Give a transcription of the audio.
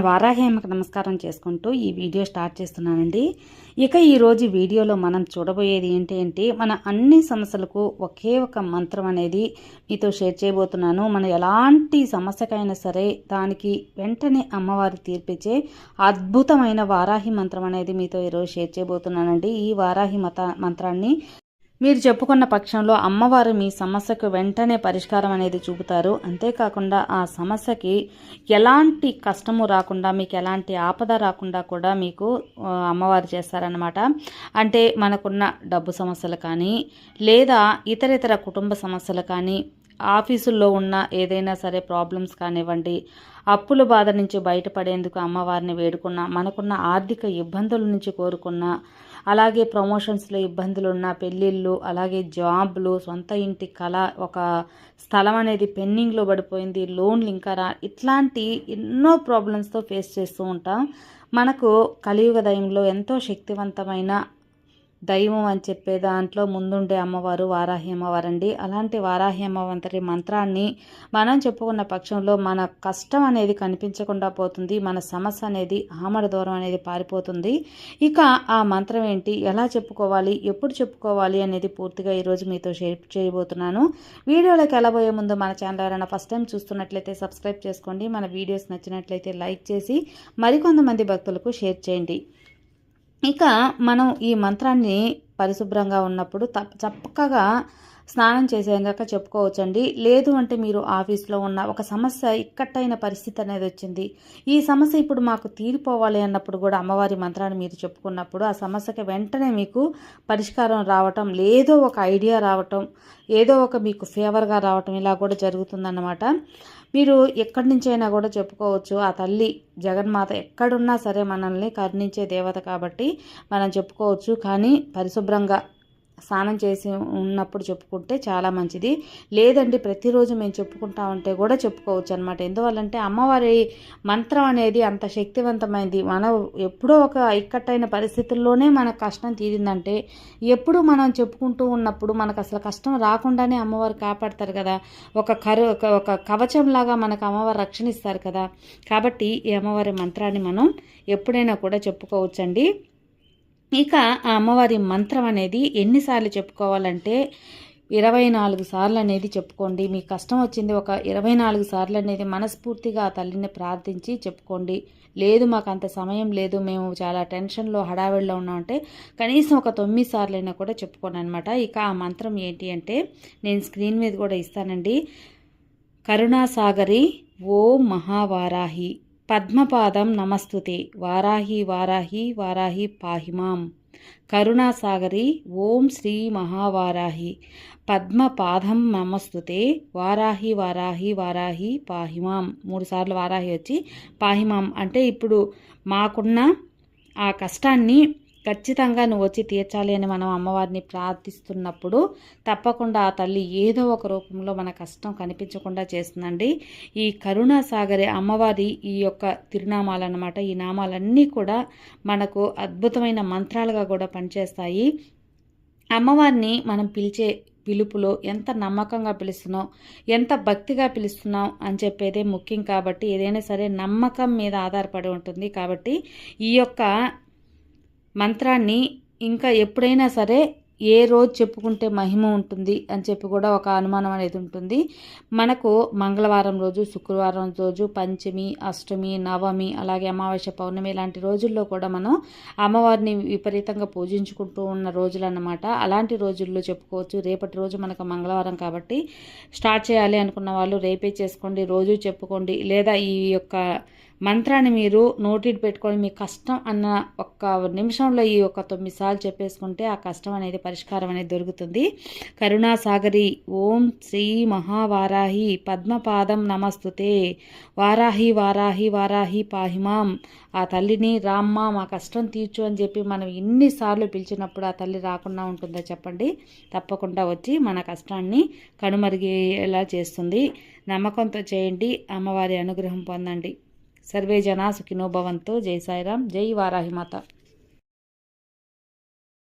వారాహేమకు నమస్కారం చేసుకుంటూ ఈ వీడియో స్టార్ట్ చేస్తున్నానండి. ఇక ఈరోజు వీడియోలో మనం చూడబోయేది ఏంటి అంటే మన అన్ని సమస్యలకు ఒకే ఒక మంత్రం అనేది మీతో షేర్ చేయబోతున్నాను. మన ఎలాంటి సమస్యకైనా సరే దానికి వెంటనే అమ్మవారి తీర్పిచ్చే అద్భుతమైన వారాహి మంత్రం అనేది మీతో ఈరోజు షేర్ చేయబోతున్నానండి. ఈ వారాహి మత మంత్రాన్ని మీరు చెప్పుకున్న పక్షంలో అమ్మవారు మీ సమస్యకు వెంటనే పరిష్కారం అనేది చూపుతారు. అంతేకాకుండా ఆ సమస్యకి ఎలాంటి కష్టము రాకుండా మీకు ఎలాంటి ఆపద రాకుండా కూడా మీకు అమ్మవారు చేస్తారనమాట అంటే మనకున్న డబ్బు సమస్యలు కానీ లేదా ఇతర ఇతర కుటుంబ సమస్యలు కానీ ఆఫీసుల్లో ఉన్న ఏదైనా సరే ప్రాబ్లమ్స్ కానివ్వండి అప్పుల బాధ నుంచి బయటపడేందుకు అమ్మవారిని వేడుకున్న మనకున్న ఆర్థిక ఇబ్బందుల నుంచి కోరుకున్న అలాగే ప్రమోషన్స్లో ఇబ్బందులు ఉన్న పెళ్ళిళ్ళు అలాగే జాబ్లు సొంత ఇంటి కళ ఒక స్థలం అనేది పెండింగ్లో పడిపోయింది లోన్లు ఇంకా రా ఇట్లాంటి ఎన్నో ప్రాబ్లమ్స్తో ఫేస్ చేస్తూ ఉంటాం. మనకు కలియుగ దయంలో ఎంతో శక్తివంతమైన దైవం అని చెప్పే దాంట్లో ముందుండే అమ్మవారు వారాహి అమ్మవారండి. అలాంటి వారాహి అమ్మవంతరి మంత్రాన్ని మనం చెప్పుకున్న పక్షంలో మన కష్టం అనేది కనిపించకుండా పోతుంది మన సమస్య అనేది ఆమడ దూరం అనేది పారిపోతుంది. ఇక ఆ మంత్రం ఏంటి? ఎలా చెప్పుకోవాలి? ఎప్పుడు చెప్పుకోవాలి అనేది పూర్తిగా ఈరోజు మీతో షేర్ చేయబోతున్నాను. వీడియోలోకి వెళ్ళబోయే ముందు మన ఛానల్ ఎవరైనా ఫస్ట్ టైం చూస్తున్నట్లయితే సబ్స్క్రైబ్ చేసుకోండి. మన వీడియోస్ నచ్చినట్లయితే లైక్ చేసి మరికొంతమంది భక్తులకు షేర్ చేయండి. ఇక మనం ఈ మంత్రాన్ని పరిశుభ్రంగా ఉన్నప్పుడు చక్కగా స్నానం చేసేదాకా చెప్పుకోవచ్చండి. లేదు అంటే మీరు ఆఫీస్లో ఉన్న ఒక సమస్య ఇక్కట్టైన పరిస్థితి అనేది వచ్చింది. ఈ సమస్య ఇప్పుడు మాకు తీరిపోవాలి అన్నప్పుడు కూడా అమ్మవారి మంత్రాన్ని మీరు చెప్పుకున్నప్పుడు ఆ సమస్యకి వెంటనే మీకు పరిష్కారం రావటం లేదో ఒక ఐడియా రావటం ఏదో ఒక మీకు ఫేవర్గా రావటం ఇలా కూడా జరుగుతుందన్నమాట. మీరు ఎక్కడి నుంచైనా కూడా చెప్పుకోవచ్చు ఆ తల్లి జగన్మాత ఎక్కడున్నా సరే మనల్ని కరుణించే దేవత కాబట్టి మనం చెప్పుకోవచ్చు. కానీ పరిశుభ్రంగా స్నానం చేసి ఉన్నప్పుడు చెప్పుకుంటే చాలా మంచిది. లేదండి ప్రతిరోజు మేము చెప్పుకుంటా ఉంటే కూడా చెప్పుకోవచ్చు అనమాట ఎందువల్లంటే అమ్మవారి మంత్రం అనేది అంత శక్తివంతమైంది. మనం ఎప్పుడో ఒక ఇక్కట్టైన పరిస్థితుల్లోనే మన కష్టం తీరిందంటే ఎప్పుడు మనం చెప్పుకుంటూ ఉన్నప్పుడు మనకు అసలు కష్టం రాకుండానే అమ్మవారు కాపాడతారు కదా. ఒక కరు ఒక కవచంలాగా మనకు అమ్మవారు రక్షణ ఇస్తారు కదా. కాబట్టి ఈ అమ్మవారి మంత్రాన్ని మనం ఎప్పుడైనా కూడా చెప్పుకోవచ్చండి. ఇక ఆ అమ్మవారి మంత్రం అనేది ఎన్నిసార్లు చెప్పుకోవాలంటే ఇరవై నాలుగు సార్లు అనేది చెప్పుకోండి. మీ కష్టం వచ్చింది ఒక ఇరవై నాలుగు సార్లు అనేది మనస్ఫూర్తిగా ఆ తల్లిని ప్రార్థించి చెప్పుకోండి. లేదు మాకు అంత సమయం లేదు మేము చాలా టెన్షన్లో హడావిడిలో ఉన్నామంటే కనీసం ఒక తొమ్మిది సార్లు అయినా కూడా చెప్పుకోండి అనమాట ఇక ఆ మంత్రం ఏంటి అంటే నేను స్క్రీన్ మీద కూడా ఇస్తానండి. కరుణాసాగరి ఓ మహావారాహి. పద్మపాదం నమస్తుతే. వారాహి వారాహి వారాహి పాహిమాం కరుణాసాగరి ఓం శ్రీ మహావారాహి. పద్మపాదం నమస్తుతే. వారాహి వారాహి వారాహి పాహిమాం మూడుసార్లు వారాహి వచ్చి పాహిమాం అంటే ఇప్పుడు మాకున్న ఆ కష్టాన్ని ఖచ్చితంగా నువ్వు వచ్చి తీర్చాలి అని మనం అమ్మవారిని ప్రార్థిస్తున్నప్పుడు తప్పకుండా ఆ తల్లి ఏదో ఒక రూపంలో మన కష్టం కనిపించకుండా చేస్తుందండి. ఈ కరుణాసాగరే అమ్మవారి ఈ యొక్క తిరునామాలు అనమాట ఈ నామాలన్నీ కూడా మనకు అద్భుతమైన మంత్రాలుగా కూడా పనిచేస్తాయి. అమ్మవారిని మనం పిలిచే పిలుపులో ఎంత నమ్మకంగా పిలుస్తున్నాం ఎంత భక్తిగా పిలుస్తున్నాం అని చెప్పేదే ముఖ్యం కాబట్టి ఏదైనా సరే నమ్మకం మీద ఆధారపడి ఉంటుంది కాబట్టి ఈ యొక్క మంత్రాన్ని ఇంకా ఎప్పుడైనా సరే ఏ రోజు చెప్పుకుంటే మహిమ ఉంటుంది అని చెప్పి కూడా ఒక అనుమానం అనేది ఉంటుంది. మనకు మంగళవారం రోజు శుక్రవారం రోజు పంచమి అష్టమి నవమి అలాగే అమావాస్య పౌర్ణమి లాంటి రోజుల్లో కూడా మనం అమ్మవారిని విపరీతంగా పూజించుకుంటూ ఉన్న రోజులు అన్నమాట అలాంటి రోజుల్లో చెప్పుకోవచ్చు. రేపటి రోజు మనకు మంగళవారం కాబట్టి స్టార్ట్ చేయాలి అనుకున్న వాళ్ళు రేపే చేసుకోండి రోజు చెప్పుకోండి. లేదా ఈ యొక్క మంత్రాన్ని మీరు నోటిడ్ పెట్టుకొని మీ కష్టం అన్న ఒక్క నిమిషంలో ఈ ఒక తొమ్మిది సార్లు చెప్పేసుకుంటే ఆ కష్టం అనేది పరిష్కారం అనేది దొరుకుతుంది. కరుణాసాగరి ఓం శ్రీ మహావారాహి పద్మపాదం నమస్తుతే. వారాహి వారాహి వారాహి పాహిమాం ఆ తల్లిని రామ్మ మా కష్టం తీర్చు అని చెప్పి మనం ఎన్నిసార్లు పిలిచినప్పుడు ఆ తల్లి రాకుండా ఉంటుందో చెప్పండి. తప్పకుండా వచ్చి మన కష్టాన్ని కనుమరిగేలా చేస్తుంది. నమ్మకంతో చేయండి. అమ్మవారి అనుగ్రహం పొందండి. సర్వే జనా సుఖినోభవంతో జై సాయిరాం జై వారాహిమాత